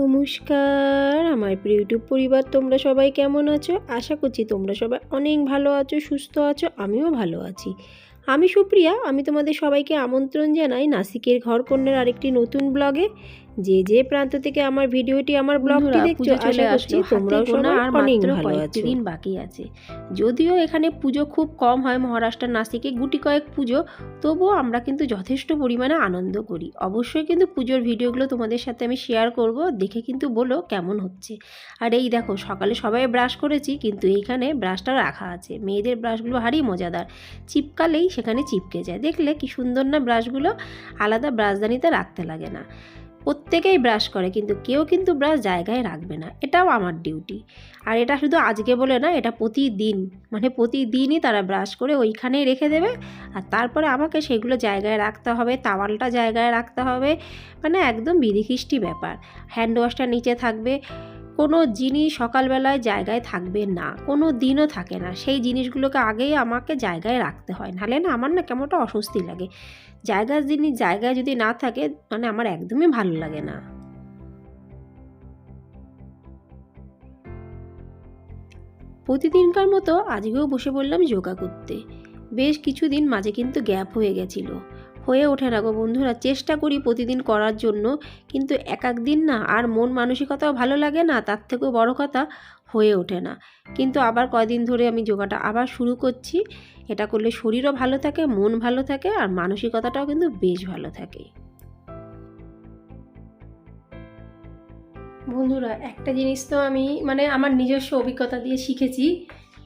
নমস্কার, আমার প্রিয় ইউটিউব পরিবার, তোমরা সবাই কেমন আছো? আশা করছি তোমরা সবাই অনেক ভালো আছো, সুস্থ আছো, আমিও ভালো আছি। আমি সুপ্রিয়া, আমি তোমাদের সবাইকে আমন্ত্রণ জানাই নাসিকের ঘর কন্যার আরেকটি নতুন ব্লগে যে যে প্রান্ত থেকে আমার ভিডিওটি আমার ব্লগটি দেখছ চলে আশা করছি তোমরাও সবাই আর মাত্র কয়েকটি দিন বাকি আছে। যদিও এখানে পুজো খুব কম হয় মহারাষ্ট্র নাসিকে গুটি কয়েক পুজো তবুও আমরা কিন্তু যথেষ্ট পরিমাণে আনন্দ করি। অবশ্যই কিন্তু পুজোর ভিডিওগুলো তোমাদের সাথে আমি শেয়ার করব দেখে কিন্তু বলো কেমন হচ্ছে। আর এই দেখো সকালে সবাই ব্রাশ করেছি কিন্তু এইখানে ব্রাশটা রাখা আছে। মেয়েদের ব্রাশগুলো ভারী মজাদার। চিপকালেই সেখানে চিপকে যায়। দেখলে কি সুন্দর না ব্রাশগুলো আলাদা ব্রাশদানিতে রাখতে লাগে না। প্রত্যেকেই ব্রাশ করে, কিন্তু কেউ কিন্তু ব্রাশ জায়গায় রাখবে না। এটাও আমার ডিউটি আর এটা শুধু আজকে বলে না, এটা প্রতিদিন মানে প্রতিদিনই তারা ব্রাশ করে ওইখানেই রেখে দেবে। আর তারপরে আমাকে সেগুলো জায়গায় রাখতে হবে তাওয়ালটা জায়গায় রাখতে হবে। মানে একদম বিধিখিষ্টি ব্যাপার। হ্যান্ড ওয়াশটা নিচে থাকবে। কোনো জিনিস সকালবেলায় জায়গায় থাকবে না, কোনো দিনও থাকে না। সেই জিনিসগুলোকে আগেই আমাকে জায়গায় রাখতে হয়। নাহলে না আমার না কেমনটা অস্বস্তি লাগে। জায়গার জিনিস, জায়গায় যদি না থাকে মানে আমার একদমই ভালো লাগে না। প্রতিদিনকার মতো আজকেও বসে পড়লাম যোগা করতে। বেশ কিছুদিন মাঝে কিন্তু গ্যাপ হয়ে গেছিল। হয়ে ওঠে না গো বন্ধুরা। চেষ্টা করি প্রতিদিন করার জন্য, কিন্তু এক এক দিন না আর মন মানসিকতাও ভালো লাগে না, তার থেকেও বড় কথা হয়ে ওঠে না। কিন্তু আবার কয়দিন ধরে আমি যোগাটা আবার শুরু করছি। এটা করলে শরীরও ভালো থাকে, মন ভালো থাকে আর মানসিকতাটাও কিন্তু বেশ ভালো থাকে। বন্ধুরা, একটা জিনিস তো আমি মানে আমার নিজস্ব অভিজ্ঞতা দিয়ে শিখেছি।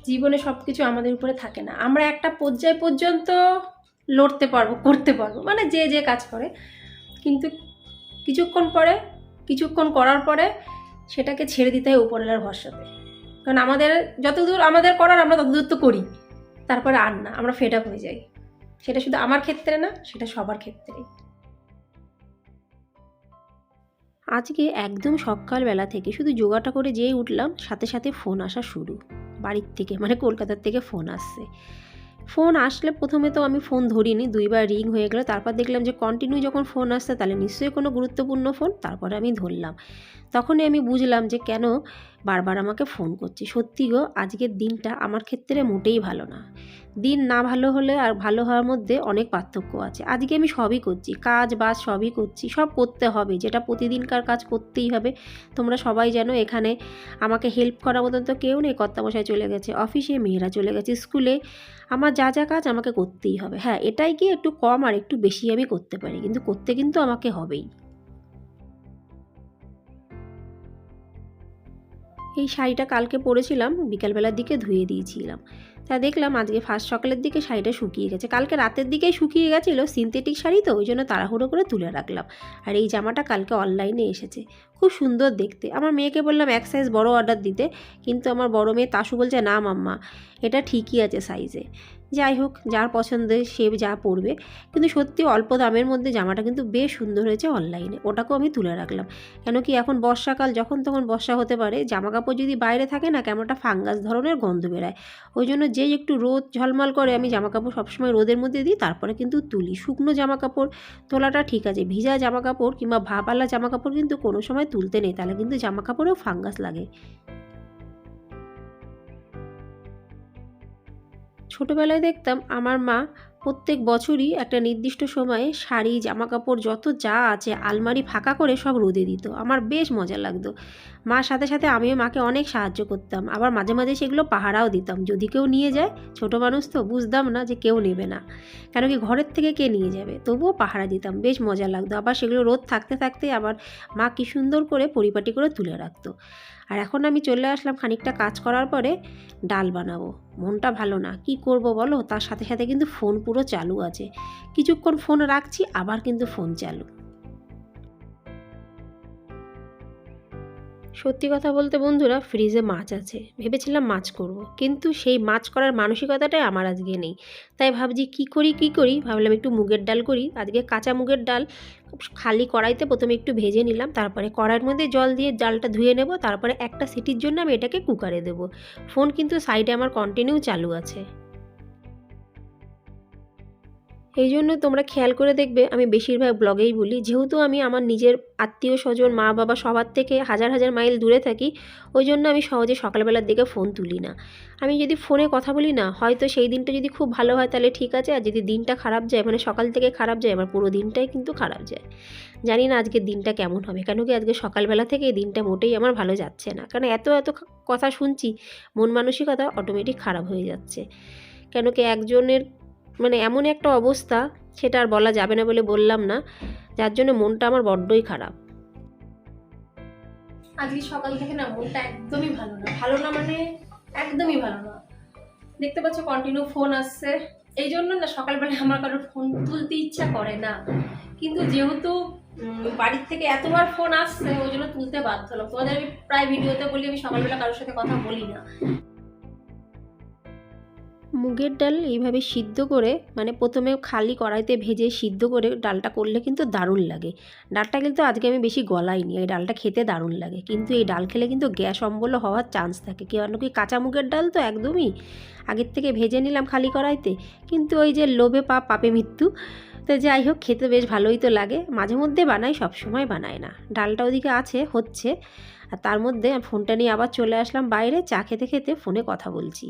জীবনে সব কিছু আমাদের উপরে থাকে না। আমরা একটা পর্যায় পর্যন্ত লড়তে পারব, করতে পারব মানে যে যে কাজ করে। কিন্তু কিছুক্ষণ পরে, কিছুক্ষণ করার পরে সেটাকে ছেড়ে দিতে হয় উপরওয়ালার ভরসাতে। কারণ আমাদের, যতদূর আমাদের করার আমরা ততদূর তো করি। তারপরে আর না, আমরা ফেড আপ হয়ে যাই। সেটা শুধু আমার ক্ষেত্রে না, সেটা সবার ক্ষেত্রেই। আজকে একদম সকালবেলা থেকে শুধু যোগাটা করে যেই উঠলাম, সাথে সাথে ফোন আসা শুরু। বাড়ির থেকে মানে কলকাতার থেকে ফোন আসছে। ফোন আসলে প্রথমে তো আমি ফোন ধরিনি, দুইবার রিং হয়ে গেলো। তারপর দেখলাম যে কন্টিনিউ যখন ফোন আসছে, তাহলে নিশ্চয়ই কোনো গুরুত্বপূর্ণ ফোন, তারপরে আমি ধরলাম। তখনই আমি বুঝলাম যে কেন বারবার আমাকে ফোন করছে। সত্যি গো, আজকের দিনটা আমার ক্ষেত্রে মোটেই ভালো না। দিন না ভালো হলে আর ভালো হওয়ার মধ্যে অনেক পার্থক্য আছে। আজকে আমি সবই করছি, কাজ বাজ সবই করছি, সব করতে হবে। যেটা প্রতিদিনকার কাজ করতেই হবে। তোমরা সবাই জানো এখানে আমাকে হেল্প করার মতন তো কেউ নেই, কর্তামশাই চলে গেছে অফিসে মেয়েরা চলে গেছে স্কুলে আমার যা যা কাজ আমাকে করতেই হবে। হ্যাঁ এটাই কি একটু কম আর একটু বেশি আমি করতে পারি। কিন্তু করতে কিন্তু আমাকে হবেই। এই শাড়িটা কালকে পরেছিলাম বিকালবেলার দিকে ধুয়ে দিয়েছিলাম। তা দেখলাম আজকে ফার্স্ট সকালের দিকে শাড়িটা শুকিয়ে গেছে। কালকে রাতের দিকেই শুকিয়ে গেছিল সিনথেটিক শাড়ি তো, ওই জন্য তাড়াহুড়ো করে তুলে রাখলাম। আর এই জামাটা কালকে অনলাইনে এসেছে। খুব সুন্দর দেখতে। আমার মেয়েকে বললাম এক সাইজ বড় অর্ডার দিতে, কিন্তু আমার বড় মেয়ে তাসু বলছে, না মাম্মা, এটা ঠিকই আছে সাইজে যাই হোক, যার পছন্দে সে যা পরবে। কিন্তু সত্যি অল্প দামের মধ্যে জামাটা কিন্তু বেশ সুন্দর হয়েছে অনলাইনে ওটাকেও আমি তুলে রাখলাম। কেন কি এখন বর্ষাকাল, যখন তখন বর্ষা হতে পারে জামা কাপড় যদি বাইরে থাকে না কেমনটা ফাঙ্গাস ধরনের গন্ধ বেরায়। ওই জন্য যেই একটু রোদ ঝলমল করে আমি জামা কাপড় সবসময় রোদের মধ্যে দিই, তারপরে কিন্তু তুলি। শুকনো জামা কাপড় তোলাটা ঠিক আছে, ভিজা জামা কাপড় কিংবা ভাপালা জামা কাপড় কিন্তু কোনো সময় তুলতে নেই, তাহলে কিন্তু জামা কাপড়েও ফাঙ্গাস লাগে। ছোটোবেলায় দেখতাম আমার মা প্রত্যেক বছরই একটা নির্দিষ্ট সময়ে শাড়ি জামা কাপড় যত যা আছে আলমারি ফাঁকা করে সব রোদে দিত। আমার বেশ মজা লাগতো। মার সাথে সাথে আমিও মাকে অনেক সাহায্য করতাম। আবার মাঝে মাঝে সেগুলো পাহারাও দিতাম। যদি কেউ নিয়ে যায়, ছোট মানুষ তো বুঝতাম না যে কেউ নেবে না। কেন কি ঘরের থেকে কে নিয়ে যাবে? তবুও পাহারা দিতাম। বেশ মজা লাগতো। আবার সেগুলো রোদ থাকতে থাকতে আবার মা কি সুন্দর করে পরিপাটি করে তুলে রাখতো। আর এখন আমি চলে আসলাম খানিকটা কাজ করার পরে ডাল বানাবো। মনটা ভালো না, কি করব বলো? তার সাথে সাথে কিন্তু ফোন পুরো চালু আছে। কিছুক্ষণ ফোন রাখছি, আবার কিন্তু ফোন চালু। সত্যি কথা বলতে বন্ধুরা ফ্রিজে মাছ আছে। ভেবেছিলাম মাছ করব। কিন্তু সেই মাছ করার মানসিকতাটাই আমার আজকে নেই। তাই ভাবছি কি করি কি করি? ভাবলাম একটু মুগের ডাল করি। আজকে কাঁচা মুগের ডাল খালি কড়াইতে প্রথমে একটু ভেজে নিলাম, তারপরে কড়াইয়ের মধ্যে জল দিয়ে ডালটা ধুয়ে নেব, তারপরে একটা সিটির জন্য আমি এটাকে কুকারে দেবো। ফোন কিন্তু সাইডে আমার কন্টিনিউ চালু আছে। এই জন্য তোমরা খেয়াল করে দেখবে, আমি বেশিরভাগ ব্লগেই বলি, যেহেতু আমি আমার নিজের আত্মীয় স্বজন, মা বাবা সবার থেকে হাজার হাজার মাইল দূরে থাকি ওই জন্য আমি সহজে সকালবেলার দিকে ফোন তুলি না। আমি যদি ফোনে কথা বলি না, হয়তো সেই দিনটা যদি খুব ভালো হয় তাহলে ঠিক আছে, আর যদি দিনটা খারাপ যায় মানে সকাল থেকে খারাপ যায়, আমার পুরো দিনটাই কিন্তু খারাপ যায়। জানি না আজকের দিনটা কেমন হবে, কেন কি আজকে সকালবেলা থেকে এই দিনটা মোটেই আমার ভালো যাচ্ছে না, কারণ এত এত কথা শুনছি, মন মানসিকতা অটোমেটিক খারাপ হয়ে যাচ্ছে। কেন কি একজনের মানে এমন একটা অবস্থা, সেটা আর বলা যাবে না বলে বললাম না। যার জন্য মনটা আমার বড্ডই খারাপ। আজকে সকাল থেকে না মনটা একদমই ভালো না। ভালো না মানে একদমই ভালো না। দেখতে পাচ্ছ কন্টিনিউ ফোন আসছে। এই জন্য না সকালবেলা আমার কারোর ফোন তুলতে ইচ্ছা করে না। কিন্তু যেহেতু বাড়ির থেকে এতবার ফোন আসছে, ওই জন্য তুলতে বাধ্য হলাম। তোমাদের আমি প্রায় ভিডিওতে বলি, আমি সকালবেলা কারোর সাথে কথা বলি না। মুগের ডাল এইভাবে সিদ্ধ করে মানে প্রথমে খালি কড়াইতে ভেজে সিদ্ধ করে ডালটা করলে কিন্তু দারুণ লাগে। ডালটা কিন্তু আজকে আমি বেশি গলাইনি, এই ডালটা খেতে দারুণ লাগে। কিন্তু এই ডাল খেলে কিন্তু গ্যাস অম্বল হওয়ার চান্স থাকে। কেন কি কাঁচা মুগের ডাল তো একদমই? আগের থেকে ভেজে নিলাম খালি কড়াইতে। কিন্তু ওই যে লোভে পাপ, পাপে মৃত্যু, তো যাই হোক, খেতে বেশ ভালোই তো লাগে। মাঝে মধ্যে বানাই, সব সময় বানাই না। ডালটা ওদিকে আছে, হচ্ছে। আর তার মধ্যে ফোনটা নিয়ে আবার চলে আসলাম বাইরে, চা খেতে খেতে ফোনে কথা বলছি।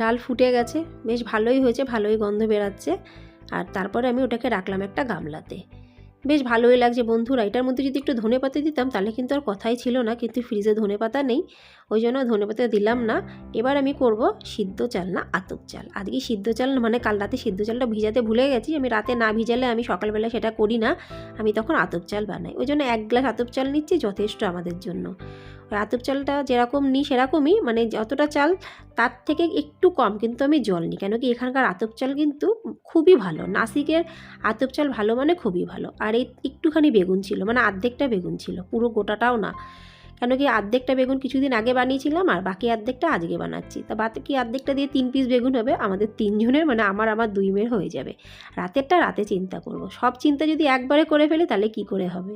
ডাল ফুটে গেছে, বেশ ভালোই হয়েছে, ভালোই গন্ধ বেরাচ্ছে। আর তারপরে আমি ওটাকে রাখলাম একটা গামলাতে। বেশ ভালোই লাগছে বন্ধুরা, এটার মধ্যে যদি একটু ধনে পাতা দিতাম তাহলে কিন্তু আর কথাই ছিল না, কিন্তু ফ্রিজে ধনে পাতা নেই, ওই জন্য ধনে পাতা দিলাম না। এবার আমি করব সিদ্ধ চাল না আতপ চাল। আজকে সিদ্ধ চাল মানে কাল রাতে সিদ্ধ চালটা ভিজাতে ভুলে গেছি, আমি রাতে না ভিজালে আমি সকালবেলা সেটা করি না, আমি তখন আতপ চাল বানাই। ওই জন্য এক গ্লাস আতপ চাল নিচ্ছি, যথেষ্ট আমাদের জন্য। আতপ চালটা যেরকম নিই সেরকমই মানে যতটা চাল তার থেকে একটু কম, কিন্তু আমি জল নিই। কেন কি এখানকার আতপ চাল কিন্তু খুবই ভালো। নাসিকের আতপ চাল ভালো মানে খুবই ভালো। আর এই একটুখানি বেগুন ছিল মানে আর্ধেকটা বেগুন ছিল, পুরো গোটাটাও না। কেন কি আর্ধেকটা বেগুন কিছুদিন আগে বানিয়েছিলাম, আর বাকি অর্ধেকটা আজকে বানাচ্ছি। তা বাকি আর্ধেকটা দিয়ে তিন পিস বেগুন হবে, আমাদের তিনজনের মানে আমার আমার দুই মেয়ের হয়ে যাবে। রাতেরটা রাতে চিন্তা করব। সব চিন্তা যদি একবারে করে ফেলি, তাহলে কি করে হবে?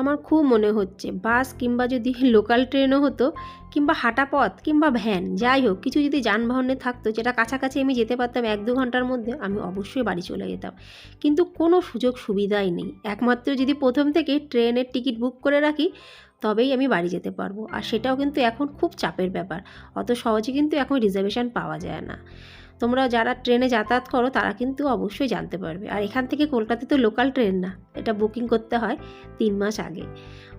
আমার খুব মনে হচ্ছে। বাস কিংবা যদি লোকাল ট্রেনও হতো, কিংবা হাঁটা পথ কিংবা ভ্যান, যাই হোক, কিছু যদি যানবাহনে থাকতো, যেটা কাছাকাছি আমি যেতে পারতাম এক দু ঘণ্টার মধ্যে, আমি অবশ্যই বাড়ি চলে যেতাম। কিন্তু কোনো সুযোগ সুবিধাই নেই। একমাত্র যদি প্রথম থেকে ট্রেনের টিকিট বুক করে রাখি, তবেই আমি বাড়ি যেতে পারব। আর সেটাও কিন্তু এখন খুব চাপের ব্যাপার। অত সহজে কিন্তু এখন রিজার্ভেশন পাওয়া যায় না। তোমরা যারা ট্রেনে যাতায়াত করো, তারা কিন্তু অবশ্যই জানতে পারবে। আর এখান থেকে কলকাতা তো লোকাল ট্রেন না। এটা বুকিং করতে হয় তিন মাস আগে।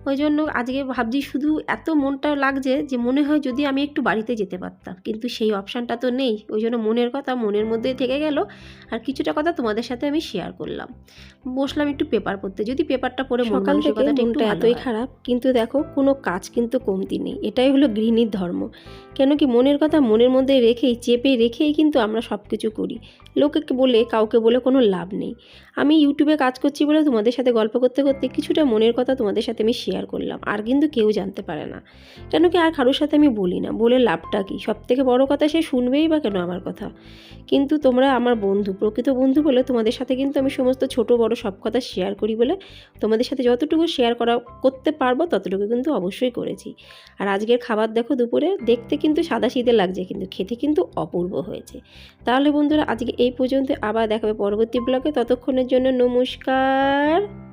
ওই জন্য আজকে ভাবছি শুধু এত মনটা লাগছে যে মনে হয় যদি আমি একটু বাড়িতে যেতে পারতাম। কিন্তু সেই অপশানটা তো নেই। ওই জন্য মনের কথা মনের মধ্যেই থেকে গেল। আর কিছুটা কথা তোমাদের সাথে আমি শেয়ার করলাম। বসলাম একটু পেপার পড়তে। যদি পেপারটা পড়ে সকাল থেকে একটু মনটা এতই খারাপ কিন্তু দেখো কোনো কাজ কিন্তু কমতি নেই। এটাই হলো গৃহিণীর ধর্ম। কেন কি মনের কথা মনের মধ্যে রেখেই চেপে রেখেই কিন্তু আমরা সব কিছু করি। লোকে বলে কাউকে বলে কোনো লাভ নেই। আমি ইউটিউবে কাজ করছি বলে তোমাদের সাথে গল্প করতে করতে কিছুটা মনের কথা তোমাদের সাথে আমি শেয়ার করলাম। আর কিন্তু কেউ জানতে পারে না। কেন কি আর কারোর সাথে আমি বলি না? বলে লাভটা কি? সব থেকে বড় কথা সে শুনবেই বা কেন আমার কথা? কিন্তু তোমরা আমার বন্ধু, প্রকৃত বন্ধু বলে তোমাদের সাথে কিন্তু আমি সমস্ত ছোট, বড় সব কথা শেয়ার করি বলে তোমাদের সাথে যতটুকু শেয়ার করা, করতে পারব ততটুকু কিন্তু অবশ্যই করেছি। আর আজকের খাবার দেখো দুপুরে, দেখতে কিন্তু সাদা শীতে লাগছে, কিন্তু খেতে কিন্তু অপূর্ব হয়েছে। তাহলে বন্ধুরা, আজকে এই পর্যন্ত আবার দেখাবে পরবর্তী ব্লগে ততক্ষণের জন্য নমস্কার।